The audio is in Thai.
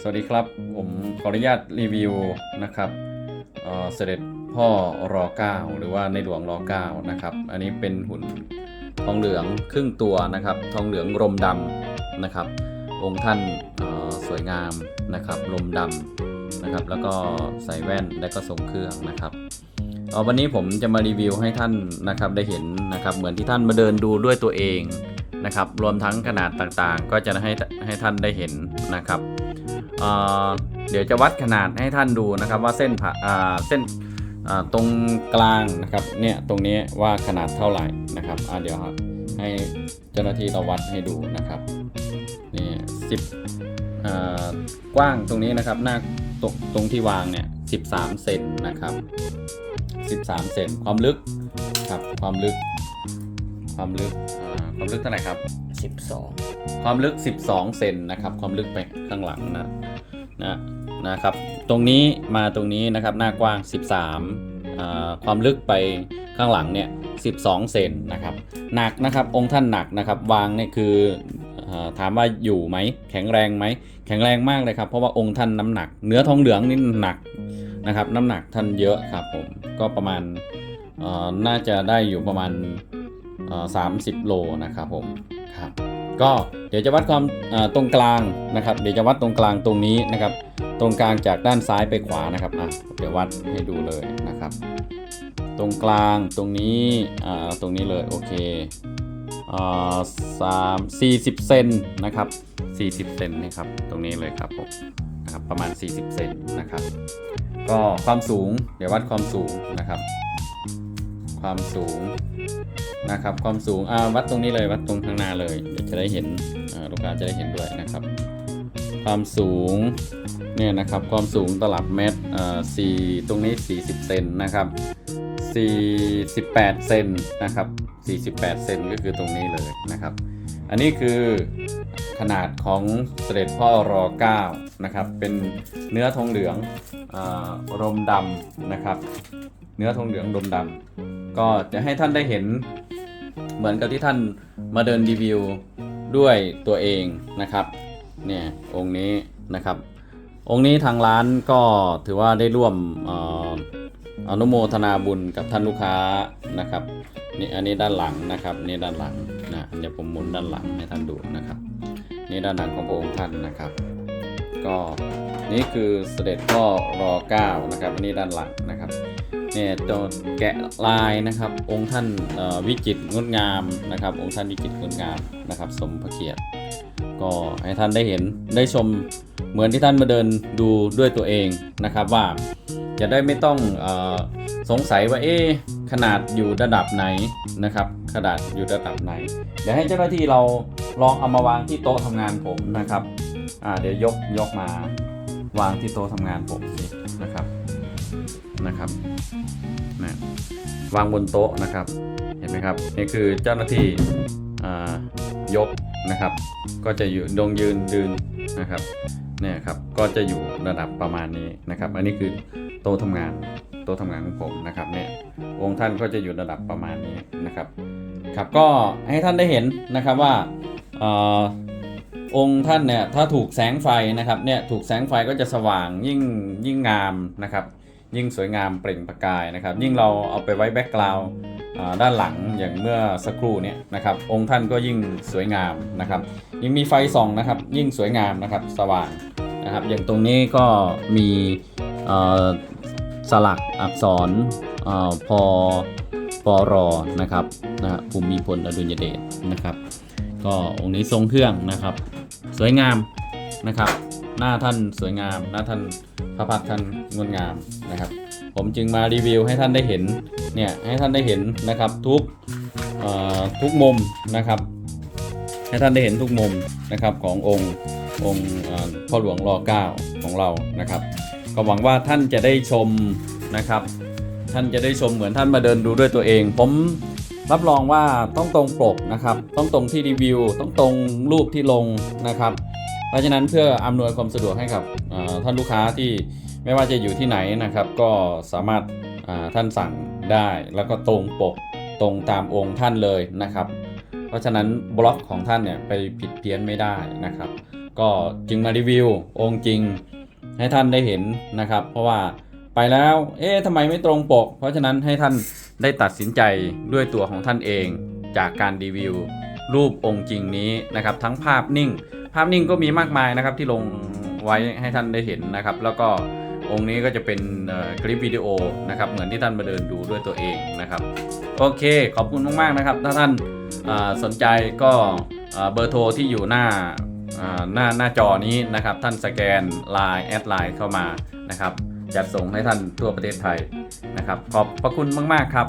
สวัสดีครับ ผมขออนุญาตรีวิวนะครับเเสด็จพ่อรอเก้าหรือว่าในหลวงรอเก้านะครับ อันนี้เป็นหุ่นทองเหลืองครึ่งตัวนะครับ ทองเหลืองรมดำนะครับ องค์ท่านสวยงามนะครับรมดำนะครับ แล้วก็ใส่แว่นและก็ทรงเครื่องนะครับวันนี้ผมจะมารีวิวให้ท่านนะครับได้เห็นนะครับ เหมือนที่ท่านมาเดินดูด้วยตัวเอง นะครับ รวมทั้งขนาดต่างๆ ก็จะให้ให้ท่านได้เห็นนะครับเเดี๋ยวจะวัดขนาดให้ท่านดูนะครับ ว่าเส้นผ่าเส้นตรงกลางนะครับเนี่ยตรงนี้ว่าขนาดเท่าไหร่นะครับเดี๋ยวครับให้เจ้าหน้าที่เราวัดให้ดูนะครับนี่สิบกว้างตรงนี้นะครับหน้าตรงตรงที่วางเนี่ยสิบสามเซนนะครับสิบสามเซนความลึกครับความลึก ความลึกอ่าความลึกเท่าไหร่ครับ 12 ความลึก 12 เซนนะครับ ความลึกไปข้างหลังนะนะนะครับ ตรงนี้มาตรงนี้นะครับหน้ากว้าง 13อ่าความลึกไปข้างหลังเนี่ย 12 เซนนะครับ หนักนะครับองค์ท่านหนักนะครับ วางเนี่ยคืออาถามว่าอยู่ไหมแข็งแรงไหมแข็งแรงมากเลยครับ เพราะว่าองค์ท่านน้ำหนัก เนื้อทองเหลืองนี่หนักนะครับ น้ำหนักท่านเยอะครับผมก็ประมาณเอ่อน่าจะได้อยู่ประมาณ 30โลนะครับผมครับก็เดี๋ยวจะวัดความตรงกลางนะครับ เดี๋ยวจะวัดตรงกลางตรงนี้นะครับ ตรงกลางจากด้านซ้ายไปขวานะครับอะเดี๋ยววัดให้ดูเลยนะครับ ตรงกลางตรงนี้อ่าตรงนี้เลยโอเคอ่าสามสี่สิบเซนนะครับสี่สิบเซนนี่ครับตรงนี้เลยครับผมนะครับประมาณ 40 เซนนะครับ ก็ความสูงเดี๋ยววัดความสูงนะครับ ความสูงนะครับ ความสูงวัดตรงนี้เลยวัดตรงข้างหน้าเลยเดี๋ยวจะได้เห็นลูกค้าจะได้เห็นด้วยนะครับ ความสูงเนี่ยนะครับความสูงตลับเมตรสี่ตรงนี้ 40 เซนนะครับ48 เซนนะครับ48 เซนก็คือตรงนี้เลยนะครับ อันนี้คือขนาดของเสด็จพ่อรอ9นะครับ เป็นเนื้อทองเหลืองอรมดำนะครับ เนื้อทองเหลืองดมดำก็จะให้ท่านได้เห็นเหมือนกับที่ท่านมาเดินรีวิวด้วยตัวเองนะครับเนี่ยองค์นี้นะครับ องค์นี้ทางร้านก็ถือว่าได้ร่วมเอ่ออนุโมทนาบุญกับท่านลูกค้านะครับนี่อันนี้ด้านหลังนะครับนี่ด้านหลัง นะเดี๋ยวผมหมุนด้านหลังให้ท่านดูนะครับ นี่ด้านหลังของพระองค์ท่านนะครับ ก็นี่คือเสด็จพ่อรอเก้านะครับอันนี้ด้านหลังนะครับเนี่ยจะแกะลายนะครับ องค์ท่านวิจิตรงดงามนะครับ องค์ท่านวิจิตรงดงามนะครับ สมพระเกียรติ ก็ให้ท่านได้เห็นได้ชมเหมือนที่ท่านมาเดินดูด้วยตัวเองนะครับว่าจะได้ไม่ต้องอสงสัยว่าเอ๊ะ ขนาดอยู่ระดับไหนนะครับ ขนาดอยู่ระดับไหน เดี๋ยวให้เจ้าหน้าที่เราลองเอามาวางที่โต๊ะทำงานผมนะครับอ่าเดี๋ยวยกยกมาวางที่โต๊ะทำงานผมสินะครับนะครับนะวางบนโต๊ะนะครับ เห็นไหมครับนี่คือเจ้าหน้าที่อ่ายกนะครับ ก็จะอยู่ดงยืนยืนนะครับเนี่ยครับก็จะอยู่ระดับประมาณนี้นะครับ อันนี้คือโต๊ะทำงาน โต๊ะทำงานของผมนะครับเนี่ยองค์ท่านก็จะอยู่ระดับประมาณนี้นะครับครับก็ให้ท่านได้เห็นนะครับว่าองค์ท่านเนี่ยถ้าถูกแสงไฟนะครับเนี่ยถูกแสงไฟก็จะสว่างยิ่งยิ่งงามนะครับยิ่งสวยงามเปล่งประกายนะครับ ยิ่งเราเอาไปไว้แบ็กกราวด์ด้านหลังอย่างเมื่อสักครู่เนี่ยนะครับองค์ท่านก็ยิ่งสวยงามนะครับยิ่งมีไฟส่องนะครับยิ่งสวยงามนะครับสว่างนะครับอย่างตรงนี้ก็มีเอ่อ สลักอักษรเอ่อพอปอรอนะครับนะฮะภูมิพลอดุลยเดชนะครับ ก็องค์นี้ทรงเครื่องนะครับ สวยงามนะครับ หน้าท่านสวยงาม หน้าท่านพระพักตร์ท่านงดงามนะครับ ผมจึงมารีวิวให้ท่านได้เห็นเนี่ยให้ท่านได้เห็นนะครับทุกเอ่อทุกมุมนะครับ ให้ท่านได้เห็นทุกมุมนะครับขององค์องค์พ่อหลวงรอเก้าของเรานะครับ ก็หวังว่าท่านจะได้ชมนะครับ ท่านจะได้ชมเหมือนท่านมาเดินดูด้วยตัวเอง ผมรับรองว่าต้องตรงปกนะครับ ต้องตรงที่รีวิว ต้องตรงรูปที่ลงนะครับ เพราะฉะนั้นเพื่ออำนวยความสะดวกให้กับท่านลูกค้าที่ไม่ว่าจะอยู่ที่ไหนนะครับ ก็สามารถท่านสั่งได้แล้วก็ตรงปกตรงตามองค์ท่านเลยนะครับ เพราะฉะนั้นบล็อกของท่านเนี่ยไปผิดเพี้ยนไม่ได้นะครับ ก็จึงมารีวิวองค์จริง ให้ท่านได้เห็นนะครับ เพราะว่าไปแล้ว เอ๊ะทำไมไม่ตรงปก เพราะฉะนั้นให้ท่านได้ตัดสินใจด้วยตัวของท่านเองจากการรีวิว รูปองค์จริงนี้นะครับ ทั้งภาพนิ่ง ภาพนิ่งก็มีมากมายนะครับที่ลงไว้ให้ท่านได้เห็นนะครับ แล้วก็องค์นี้ก็จะเป็นคลิปวิดีโอนะครับ เหมือนที่ท่านมาเดินดูด้วยตัวเองนะครับ โอเค ขอบคุณมากๆนะครับ ถ้าท่านสนใจก็เบอร์โทรที่อยู่หน้า หน้าหน้าจอนี้นะครับท่านสแกนไลน์แอดไลน์เข้ามานะครับจัดส่งให้ท่านทั่วประเทศไทยนะครับ ขอบพระคุณมาก ๆ ครับ